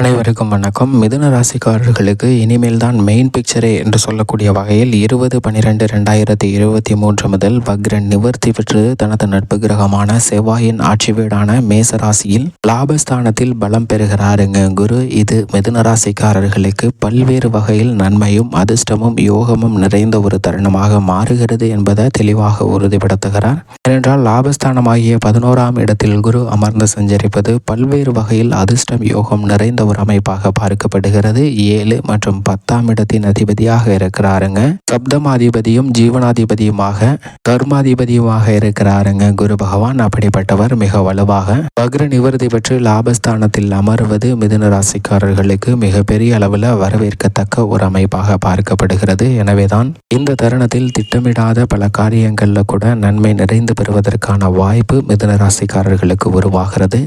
அனைவருக்கும் வணக்கம். மிதுன ராசிக்காரர்களுக்கு இனிமேல் தான் மெயின் பிக்சரே என்று சொல்லக்கூடிய வகையில் இருபது பனிரெண்டு ரெண்டாயிரத்தி இருபத்தி மூன்று முதல் பக்ரன் நிவர்த்தி பெற்று தனது நட்பு கிரகமான செவ்வாயின் ஆட்சி வீடான மேச ராசியில் லாபஸ்தானத்தில் பலம் பெறுகிறாருங்க. குரு இது மிதுன ராசிக்காரர்களுக்கு பல்வேறு வகையில் நன்மையும் அதிர்ஷ்டமும் யோகமும் நிறைந்த ஒரு தருணமாக மாறுகிறது என்பதை தெளிவாக உறுதிப்படுத்துகிறார். ஏனென்றால் லாபஸ்தானமாகிய பதினோராம் இடத்தில் குரு அமர்ந்து சஞ்சரிப்பது பல்வேறு வகையில் அதிர்ஷ்டம் யோகம் நிறைந்த ஒரு அமைப்பாக பார்க்கப்படுகிறது. ஏழு மற்றும் பத்தாம் இடத்தின் அதிபதியாக இருக்கிறாருங்க. சப்தமாதிபதியும் ஜீவனாதிபதியுமாக கர்மாதிபதியுமாக இருக்கிறாருங்க. குரு பகவான் அப்படிப்பட்டவர் மிக வலுவாக. வக்ர நிவர்த்தி பெற்று லாபஸ்தானத்தில் அமர்வது மிதுன ராசிக்காரர்களுக்கு மிகப்பெரிய அளவில் வரவேற்கத்தக்க ஒரு அமைப்பாக பார்க்கப்படுகிறது. எனவேதான் இந்த தருணத்தில் திட்டமிடாத பல காரியங்களில் கூட நன்மை நிறைந்து பெறுவதற்கான வாய்ப்பு மிதுன ராசிக்காரர்களுக்கு உருவாகிறது.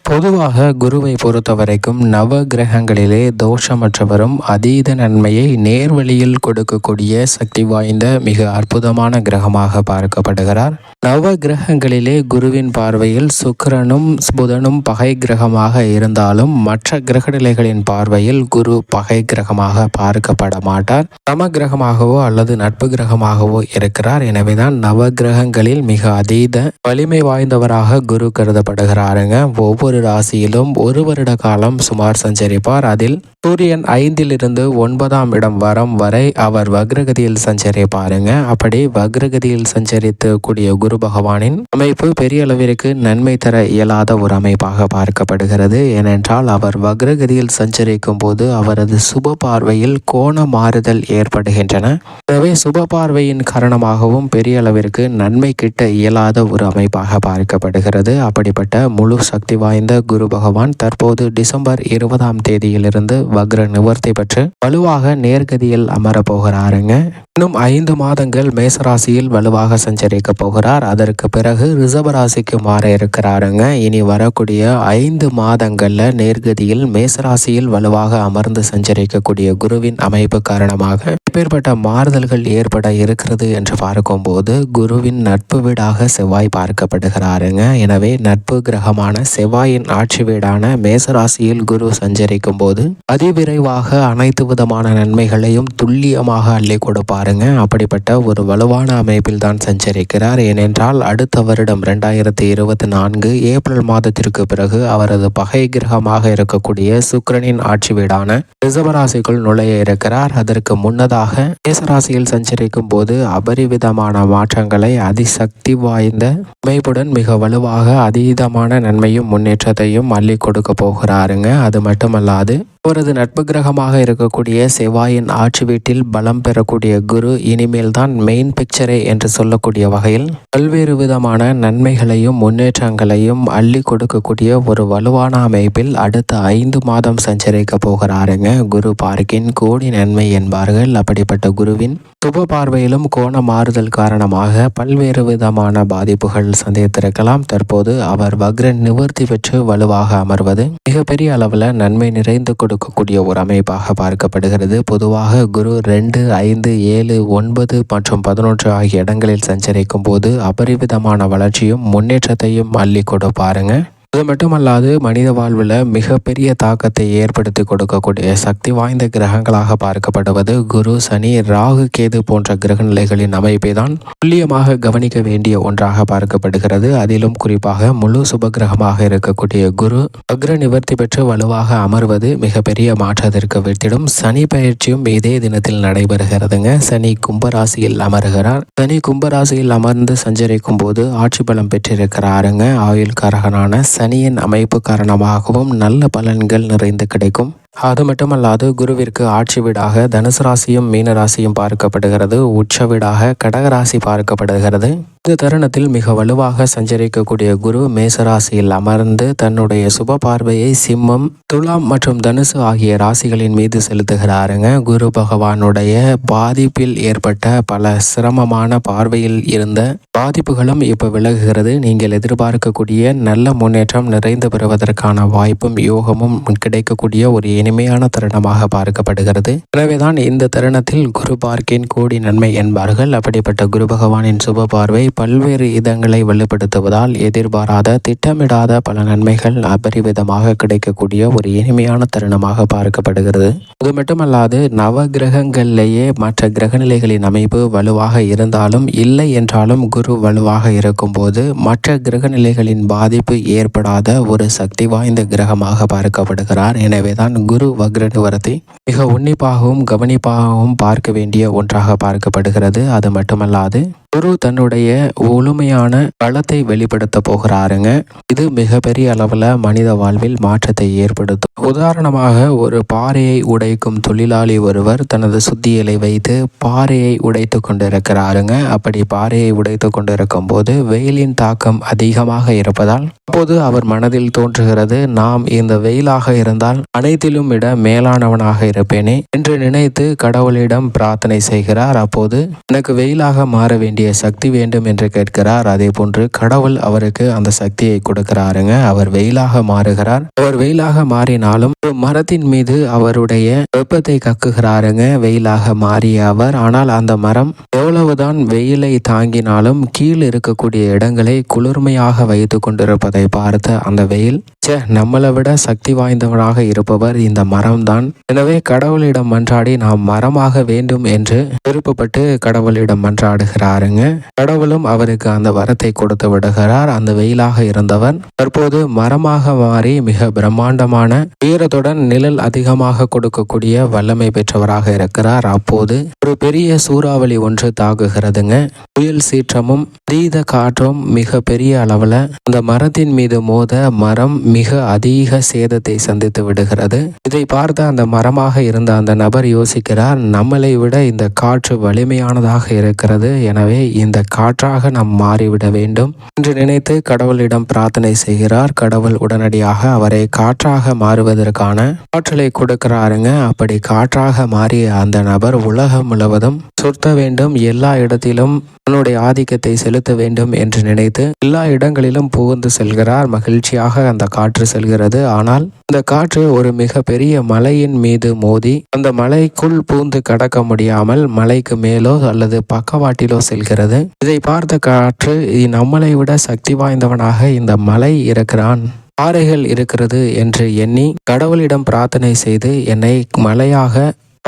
பொதுவாக குருவை பொறுத்த வரைக்கும் நவ கிரகங்களிலே தோஷமற்றவரும் அதீத நன்மையை நேர்வழியில் கொடுக்கக்கூடிய சக்தி வாய்ந்த மிக அற்புதமான கிரகமாக பார்க்கப்படுகிறார். நவ கிரகங்களிலே குருவின் பார்வையில் சுக்கிரனும் புதனும் பகை கிரகமாக இருந்தாலும் மற்ற கிரகநிலைகளின் பார்வையில் குரு பகை கிரகமாக பார்க்கப்பட மாட்டார். சம கிரகமாகவோ அல்லது நட்பு கிரகமாகவோ இருக்கிறார். எனவேதான் நவ கிரகங்களில் மிக அதீத வலிமை வாய்ந்தவராக குரு கருதப்படுகிறாருங்க. ஒவ்வொரு ராசியிலும் ஒரு வருட காலம் சுமார் சஞ்சரிப்பார். அதில் சூரியன் ஐந்திலிருந்து ஒன்பதாம் இடம் வரம் வரை அவர் வக்ரகதியில் சஞ்சரிப்பாருங்க. அப்படி வக்ரகதியில் சஞ்சரித்து கூடிய குரு பகவானின் அமைப்பு பெரிய அளவிற்கு நன்மை தர இயலாத ஒரு அமைப்பாக பார்க்கப்படுகிறது. ஏனென்றால் அவர் வக்ரகதியில் சஞ்சரிக்கும் போது அவரது சுப பார்வையில் கோண மாறுதல் ஏற்படுகின்றன. எனவே சுப பார்வையின் காரணமாகவும் பெரிய அளவிற்கு நன்மை கிட்ட இயலாத ஒரு அமைப்பாக பார்க்கப்படுகிறது. அப்படிப்பட்ட முழு சக்தி வாய்ந்த குரு பகவான் தற்போது டிசம்பர் இருபதாம் தேதியிலிருந்து வக்ர நிவர்த்தி பெற்று வலுவாக நேர்கதியில் அமர போகிறாருங்க. இன்னும் ஐந்து மாதங்கள் மேசராசியில் வலுவாக சஞ்சரிக்க போகிறார். அதற்கு பிறகு ரிசர்வ ராசிக்கு மாற இருக்கிறாருங்க. இனி வரக்கூடிய ஐந்து மாதங்கள்ல நேர்கதியில் மேசராசியில் வலுவாக அமர்ந்து சஞ்சரிக்கக்கூடிய குருவின் அமைப்பு காரணமாக எப்பேற்பட்ட மாறுதல்கள் ஏற்பட இருக்கிறது என்று பார்க்கும்போது குருவின் நட்பு வீடாக செவ்வாய் பார்க்கப்படுகிறாருங்க. எனவே நட்பு கிரகமான செவ்வாய் செவ்வாயின் ஆட்சி வீடான மேசராசியில் குரு சஞ்சரிக்கும் போது அதிவிரைவாக அனைத்து விதமான நன்மைகளையும் துல்லியமாக அள்ளி கொடுப்பாருங்க. அப்படிப்பட்ட ஒரு வலுவான அமைப்பில் தான் சஞ்சரிக்கிறார். ஏனென்றால் அடுத்த வருடம் ரெண்டாயிரத்தி இருபத்தி நான்கு ஏப்ரல் மாதத்திற்கு பிறகு அவரது பகை கிரகமாக இருக்கக்கூடிய சுக்கிரனின் ஆட்சி வீடான ரிசவராசிக்குள் நுழைய இருக்கிறார். அதற்கு முன்னதாக மேசராசியில் சஞ்சரிக்கும் போது அபரிவிதமான மாற்றங்களை அதிசக்தி வாய்ந்த அமைப்புடன் மிக வலுவாக அதீதமான நன்மையும் முன்னேற்றத்தையும் அள்ளி கொடுக்க போகிறாருங்க. அது மட்டுமல்லாது அவரது நட்பு கிரகமாக இருக்கக்கூடிய செவ்வாயின் ஆட்சி வீட்டில் பலம் பெறக்கூடிய குரு இனிமேல் தான் மெயின் பிக்சரே என்று சொல்லக்கூடிய வகையில் பல்வேறு விதமான நன்மைகளையும் முன்னேற்றங்களையும் அள்ளி கொடுக்கக்கூடிய ஒரு வலுவான அமைப்பில் அடுத்த ஐந்து மாதம் சஞ்சரிக்க போகிறாருங்க. குரு பார்க்கின் கோடி நன்மை என்பார்கள். அப்படிப்பட்ட குருவின் சுப பார்வையிலும் கோண மாறுதல் காரணமாக பல்வேறு விதமான பாதிப்புகள் சந்தித்திருக்கலாம். தற்போது அவர் வக்ர நிவர்த்தி பெற்று வலுவாக அமர்வது மிகப்பெரிய அளவில் நன்மை நிறைந்து கொடு கொடுக்கக்கூடிய ஒரு அமைப்பாக பார்க்கப்படுகிறது. பொதுவாக குரு ரெண்டு ஐந்து ஏழு ஒன்பது மற்றும் பதினொன்று ஆகிய இடங்களில் சஞ்சரிக்கும் போது அபரிவிதமான வளர்ச்சியும் முன்னேற்றத்தையும் அள்ளி கொடுப்பாருங்க. அது மட்டுமல்லாது மனித வாழ்வில் மிகப்பெரிய தாக்கத்தை ஏற்படுத்தி கொடுக்கக்கூடிய சக்தி வாய்ந்த கிரகங்களாக பார்க்கப்படுவது குரு சனி ராகு கேது போன்ற கிரக நிலைகளின் அமைப்பை தான் துல்லியமாக கவனிக்க வேண்டிய ஒன்றாக பார்க்கப்படுகிறது. அதிலும் குறிப்பாக முழு சுப கிரகமாக இருக்கக்கூடிய குரு அக்ர நிவர்த்தி பெற்று வலுவாக அமர்வது மிகப்பெரிய மாற்றத்திற்கு வித்திடும். சனி பயிற்சியும் இதே தினத்தில் நடைபெறுகிறதுங்க. சனி கும்பராசியில் அமர்கிறார். சனி கும்பராசியில் அமர்ந்து சஞ்சரிக்கும் போது ஆட்சி பலம் பெற்றிருக்கிறாருங்க. ஆயுள் காரகனான சனியின் அமைப்பு காரணமாகவும் நல்ல பலன்கள் நிறைந்து கிடைக்கும். அது மட்டுமல்லாது குருவிற்கு ஆட்சி வீடாக தனுசு ராசியும் மீன ராசியும் பார்க்கப்படுகிறது. உச்ச வீடாக கடகராசி பார்க்கப்படுகிறது. இந்த தருணத்தில் மிக வலுவாக சஞ்சரிக்கக்கூடிய குரு மேசராசியில் அமர்ந்து தன்னுடைய சுப பார்வையை சிம்மம் துலாம் மற்றும் தனுசு ஆகிய ராசிகளின் மீது செலுத்துகிறாருங்க. குரு பகவானுடைய பாதிப்பில் ஏற்பட்ட பல சிரமமான பார்வையில் இருந்த பாதிப்புகளும் இப்போ விலகுகிறது. நீங்கள் எதிர்பார்க்கக்கூடிய நல்ல முன்னேற்றம் நிறைந்து பெறுவதற்கான வாய்ப்பும் யோகமும் கிடைக்கக்கூடிய ஒரு இனிமையான தருணமாக பார்க்கப்படுகிறது. எனவேதான் இந்த தருணத்தில் குரு பார்க்கின் கோடி நன்மை என்பார்கள். அப்படிப்பட்ட குரு பகவானின் சுப பார்வை பல்வேறு இதங்களை வலுப்படுத்துவதால் எதிர்பாராத திட்டமிடாத பல நன்மைகள் அபரிவிதமாக கிடைக்கக்கூடிய ஒரு இனிமையான தருணமாக பார்க்கப்படுகிறது. அது மட்டுமல்லாது நவ கிரகங்களிலேயே மற்ற கிரகநிலைகளின் அமைப்பு வலுவாக இருந்தாலும் இல்லை என்றாலும் குரு வலுவாக இருக்கும்போது மற்ற கிரகநிலைகளின் பாதிப்பு ஏற்படாத ஒரு சக்தி வாய்ந்த கிரகமாக பார்க்கப்படுகிறார். எனவேதான் குரு வக்ர வரத்தை மிக உன்னிப்பாகவும் கவனிப்பாகவும் பார்க்க வேண்டிய ஒன்றாக பார்க்கப்படுகிறது. அது மட்டுமல்லாது குரு தன்னுடைய முழுமையான பலத்தை வெளிப்படுத்த போகிறாருங்க. இது மிகப்பெரிய அளவில் மனித வாழ்வில் மாற்றத்தை ஏற்படுத்தும். உதாரணமாக ஒரு பாறையை உடைக்கும் தொழிலாளி ஒருவர் தனது சுத்தியலை வைத்து பாறையை உடைத்து கொண்டிருக்கிறாருங்க. அப்படி பாறையை உடைத்து கொண்டிருக்கும் போது வெயிலின் தாக்கம் அதிகமாக இருப்பதால் அப்போது அவர் மனதில் தோன்றுகிறது நாம் இந்த வெயிலாக இருந்தால் அனைத்திலும் விட மேலானவனாக இருப்பேனே என்று நினைத்து கடவுளிடம் பிரார்த்தனை செய்கிறார். அப்போது எனக்கு வெயிலாக மாற வேண்டிய சக்தி வேண்டும் என்று கேட்கிறார். அதே போன்று கடவுள் அவருக்கு அந்த சக்தியை கொடுக்கிறாருங்க. அவர் வெயிலாக மாறுகிறார். அவர் வெயிலாக மாறினாலும் ஒரு மரத்தின் மீது அவருடைய வெப்பத்தை கக்குகிறாருங்க. வெயிலாக மாறிய அவர். ஆனால் அந்த மரம் எவ்வளவுதான் வெயிலை தாங்கினாலும் கீழ் இருக்கக்கூடிய இடங்களை குளிர்மையாக வைத்து கொண்டிருப்பதை பார்த்த அந்த வெயில் சே நம்மளை விட சக்தி வாய்ந்தவனாக இருப்பவர் இந்த மரம்தான். எனவே கடவுளிடம் மன்றாடி நாம் மரமாக வேண்டும் என்று விருப்பப்பட்டு கடவுளிடம் மன்றாடுகிறாருங்க. கடவுளும் அவருக்கு அந்த வரத்தை கொடுத்து விடுகிறார். அந்த வெயிலாக இருந்தவர் தற்போது மரமாக மாறி மிக பிரம்மாண்டமான உயரத்துடன் நிழல் அதிகமாக கொடுக்கக்கூடிய வல்லமை பெற்றவராக இருக்கிறார். அப்போது ஒரு பெரிய சூறாவளி ஒன்று தாக்குகிறதுங்க. புயல் சீற்றமும் தீத காற்றும் மிக பெரிய அளவுல அந்த மரத்தின் மீது மோத மரம் மிக அதிக சேதத்தை சந்தித்து விடுகிறது. இதை பார்த்த அந்த மரமாக இருந்த அந்த நபர் யோசிக்கிறார் நம்மளை விட இந்த காற்று வலிமையானதாக இருக்கிறது. எனவே இந்த காற்றாக நாம் மாறிவிட வேண்டும் என்று நினைத்து கடவுளிடம் பிரார்த்தனை செய்கிறார். கடவுள் உடனடியாக அவரை காற்றாக மாறுவதற்கான ஆற்றலை கொடுக்கிறாருங்க. அப்படி காற்றாக மாறிய அந்த நபர் உலகம் முழுவதும் சுர்த்த வேண்டும். எல்லா இடத்திலும் தன்னுடைய ஆதிக்கத்தை செலுத்த வேண்டும் என்று நினைத்து எல்லா இடங்களிலும் புகுந்து செல்கிறார். மகிழ்ச்சியாக அந்த காற்று செல்கிறது. ஆனால் இந்த காற்று ஒரு மிக பெரிய மலையின் மீது மோதி அந்த மலைக்குள் பூந்து கடக்க முடியாமல் மலைக்கு மேலோ அல்லது பக்கவாட்டிலோ செல்கிறது. இதை பார்த்த காற்று நம்மளை விட சக்தி வாய்ந்தவனாக இந்த மலை இருக்கிறான். பாறைகள் இருக்கிறது என்று எண்ணி கடவுளிடம் பிரார்த்தனை செய்து என்னை மலையாக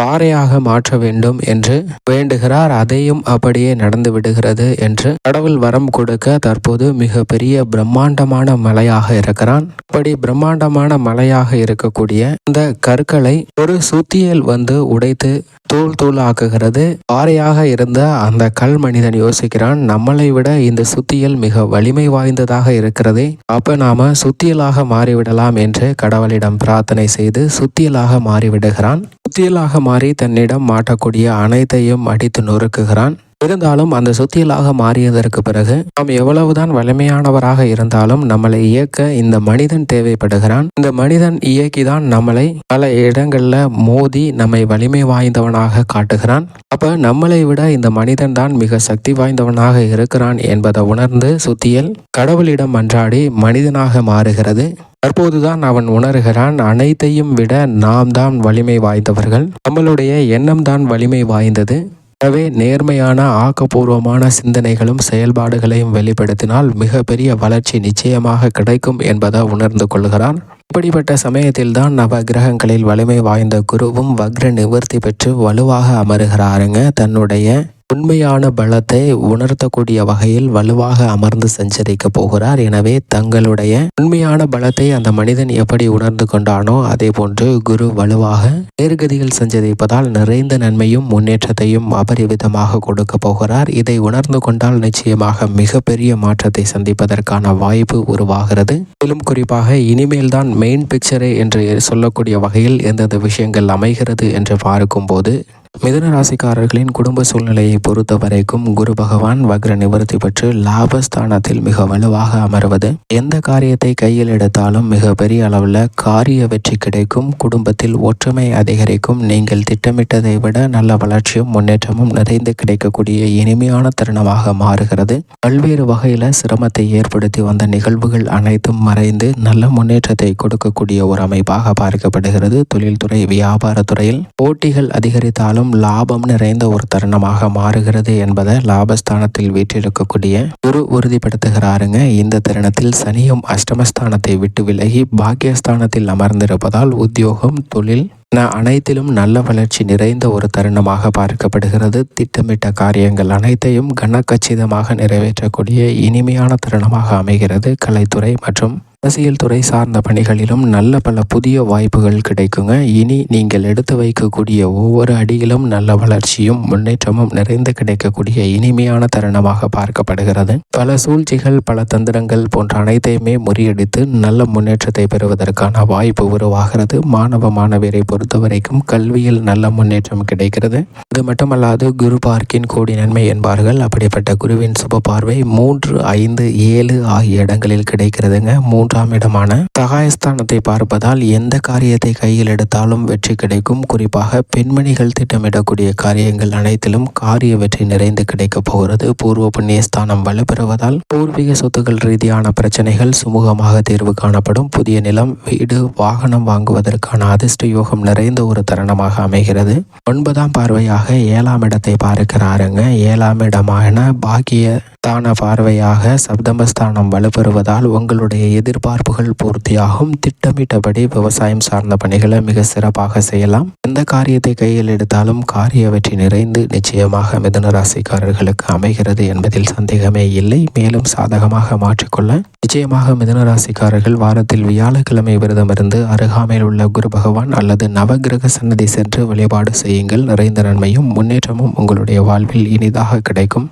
பாறையாக மாற்ற வேண்டும் என்று வேண்டுகிறார். அதையும் அப்படியே நடந்து விடுகிறது என்று கடவுள் வரம் கொடுக்க தற்போது மிக பெரிய பிரம்மாண்டமான மலையாக இருக்கிறான். அப்படி பிரம்மாண்டமான மலையாக இருக்கக்கூடிய இந்த கற்களை ஒரு சுத்தியல் வந்து உடைத்து தூள் தூள் ஆக்குகிறது பாறையாக இருந்த அந்த கல் மனிதன் யோசிக்கிறான் நம்மளை விட இந்த சுத்தியல் மிக வலிமை வாய்ந்ததாக இருக்கிறதே. அப்ப நாம சுத்தியலாக மாறிவிடலாம் என்று கடவுளிடம் பிரார்த்தனை செய்து சுத்தியலாக மாறிவிடுகிறான். புத்தியலாக மாறி தன்னிடம் மாட்டக்கூடிய அனைத்தையும் அடித்து நொறுக்குகிறான். இருந்தாலும் அந்த சுத்தியலாக மாறியதற்கு பிறகு நாம் எவ்வளவுதான் வலிமையானவராக இருந்தாலும் நம்மளை இயக்க இந்த மனிதன் தேவைப்படுகிறான். இந்த மனிதன் இயக்கிதான் நம்மளை பல இடங்கள்ல மோதி நம்மை வலிமை வாய்ந்தவனாக காட்டுகிறான். அப்ப நம்மளை விட இந்த மனிதன் தான் மிக சக்தி வாய்ந்தவனாக இருக்கிறான் என்பதை உணர்ந்து சுத்தியல் கடவுளிடம் மன்றாடி மனிதனாக மாறுகிறது. தற்போதுதான் அவன் உணர்கிறான் அனைத்தையும் விட நாம் தான் வலிமை வாய்ந்தவர்கள். நம்மளுடைய எண்ணம் தான் வலிமை வாய்ந்தது. எனவே நேர்மையான ஆக்கப்பூர்வமான சிந்தனைகளும் செயல்பாடுகளையும் வெளிப்படுத்தினால் மிகப்பெரிய வளர்ச்சி நிச்சயமாக கிடைக்கும் என்பதை உணர்ந்து கொள்கிறான் இப்படிப்பட்ட சமயத்தில்தான் நவ கிரகங்களில் வலிமை வாய்ந்த குருவும் வக்ர நிவர்த்தி பெற்று வலுவாக அமருகிறாருங்க. தன்னுடைய உண்மையான பலத்தை உணர்த்தக்கூடிய வகையில் வலுவாக அமர்ந்து சஞ்சரிக்க போகிறார். எனவே தங்களுடைய உண்மையான பலத்தை அந்த மனிதன் எப்படி உணர்ந்து கொண்டானோ அதே போன்று குரு வலுவாக நேர்கதியில் சஞ்சரிப்பதால் நிறைந்த நன்மையும் முன்னேற்றத்தையும் அபரிவிதமாக கொடுக்க போகிறார். இதை உணர்ந்து கொண்டால் நிச்சயமாக மிகப்பெரிய மாற்றத்தை சந்திப்பதற்கான வாய்ப்பு உருவாகிறது. மேலும் குறிப்பாக இனிமேல் தான் மெயின் பிக்சரே என்று சொல்லக்கூடிய வகையில் எந்தெந்த விஷயங்கள் அமைகிறது என்று பார்க்கும்போது மிதுன ராசிக்காரர்களின் குடும்ப சூழ்நிலையை பொறுத்த வரைக்கும் குரு பகவான் வக்ர நிவர்த்தி பெற்று லாபஸ்தானத்தில் மிக வலுவாக அமர்வது. எந்த காரியத்தை கையில் எடுத்தாலும் மிக பெரிய அளவில் காரிய வெற்றி கிடைக்கும். குடும்பத்தில் ஒற்றுமை அதிகரிக்கும். நீங்கள் திட்டமிட்டதை விட நல்ல வளர்ச்சியும் முன்னேற்றமும் நிறைந்து கிடைக்கக்கூடிய இனிமையான தருணமாக மாறுகிறது. பல்வேறு வகையில் சிரமத்தை ஏற்படுத்தி வந்த நிகழ்வுகள் அனைத்தும் மறைந்து நல்ல முன்னேற்றத்தை கொடுக்கக்கூடிய ஒரு அமைப்பாக பார்க்கப்படுகிறது. தொழில்துறை வியாபாரத்துறையில் போட்டிகள் அதிகரித்தாலும் லாபம் நிறைந்த ஒரு தருணமாக மாறுகிறது என்பதை லாபஸ்தானத்தில் வீற்றிருக்கக்கூடிய குரு உறுதிப்படுத்துகிறாருங்க. இந்த தருணத்தில் சனியும் அஷ்டமஸ்தானத்தை விட்டு விலகி பாக்கியஸ்தானத்தில் அமர்ந்திருப்பதால் உத்தியோகம் தொழில் என அனைத்திலும் நல்ல வளர்ச்சி நிறைந்த ஒரு தருணமாக பார்க்கப்படுகிறது. திட்டமிட்ட காரியங்கள் அனைத்தையும் கனக்கச்சிதமாக நிறைவேற்றக்கூடிய இனிமையான தருணமாக அமைகிறது. கலைத்துறை மற்றும் அரசியல் துறை சார்ந்த பணிகளிலும் நல்ல பல புதிய வாய்ப்புகள் கிடைக்குங்க. இனி நீங்கள் எடுத்து வைக்கக்கூடிய ஒவ்வொரு அடியிலும் நல்ல வளர்ச்சியும் முன்னேற்றமும் நிறைந்து கிடைக்கக்கூடிய இனிமையான தருணமாக பார்க்கப்படுகிறது. பல சூழ்ச்சிகள் பல தந்திரங்கள் போன்ற அனைத்தையுமே முறியடித்து நல்ல முன்னேற்றத்தை பெறுவதற்கான வாய்ப்பு உருவாகிறது. மாணவ மாணவியரை பொறுத்தவரைக்கும் கல்வியில் நல்ல முன்னேற்றம் கிடைக்கிறது. இது மட்டுமல்லாது குரு பார்க்கின் கோடி நன்மை என்பார்கள். அப்படிப்பட்ட குருவின் சுப பார்வை மூன்று ஐந்து ஏழு ஆகிய இடங்களில் கிடைக்கிறதுங்க. மூன்று மூன்றாம் இடமான சகாயஸ்தானத்தை பார்ப்பதால் எந்த காரியத்தை கையில் எடுத்தாலும் வெற்றி கிடைக்கும். குறிப்பாக பெண்மணிகள் திட்டமிடக்கூடிய காரியங்கள் அனைத்திலும் காரிய வெற்றி நிறைந்து கிடைக்கப் போகிறது. பூர்வ புண்ணிய ஸ்தானம் வலுப்பெறுவதால் பூர்வீக சொத்துக்கள் ரீதியான பிரச்சனைகள் சுமூகமாக தீர்வு காணப்படும். புதிய நிலம் வீடு வாகனம் வாங்குவதற்கான அதிர்ஷ்ட யோகம் நிறைந்த ஒரு தருணமாக அமைகிறது. ஒன்பதாம் பார்வையாக ஏழாம் இடத்தை பார்க்கிறாருங்க. ஏழாம் இடமான பாக்கிய தான பார்வையாக சப்தமஸ்தானம் வலுப்பெறுவதால் உங்களுடைய எதிர்ப்பு எதிர்பார்ப்புகள் பூர்த்தியாகும். திட்டமிட்டபடி விவசாயம் சார்ந்த பணிகளை மிக சிறப்பாக செய்யலாம். எந்த காரியத்தை கையில் எடுத்தாலும் காரிய வெற்றி நிறைந்து நிச்சயமாக மிதன ராசிக்காரர்களுக்கு அமைகிறது என்பதில் சந்தேகமே இல்லை. மேலும் சாதகமாக மாற்றிக்கொள்ள நிச்சயமாக மிதன ராசிக்காரர்கள் வாரத்தில் வியாழக்கிழமை விரதமிருந்து அருகாமையில் உள்ள குரு பகவான் அல்லது நவகிரக சன்னதி சென்று வழிபாடு செய்யுங்கள். நிறைந்த நன்மையும் முன்னேற்றமும் உங்களுடைய வாழ்வில் இனிதாக கிடைக்கும்.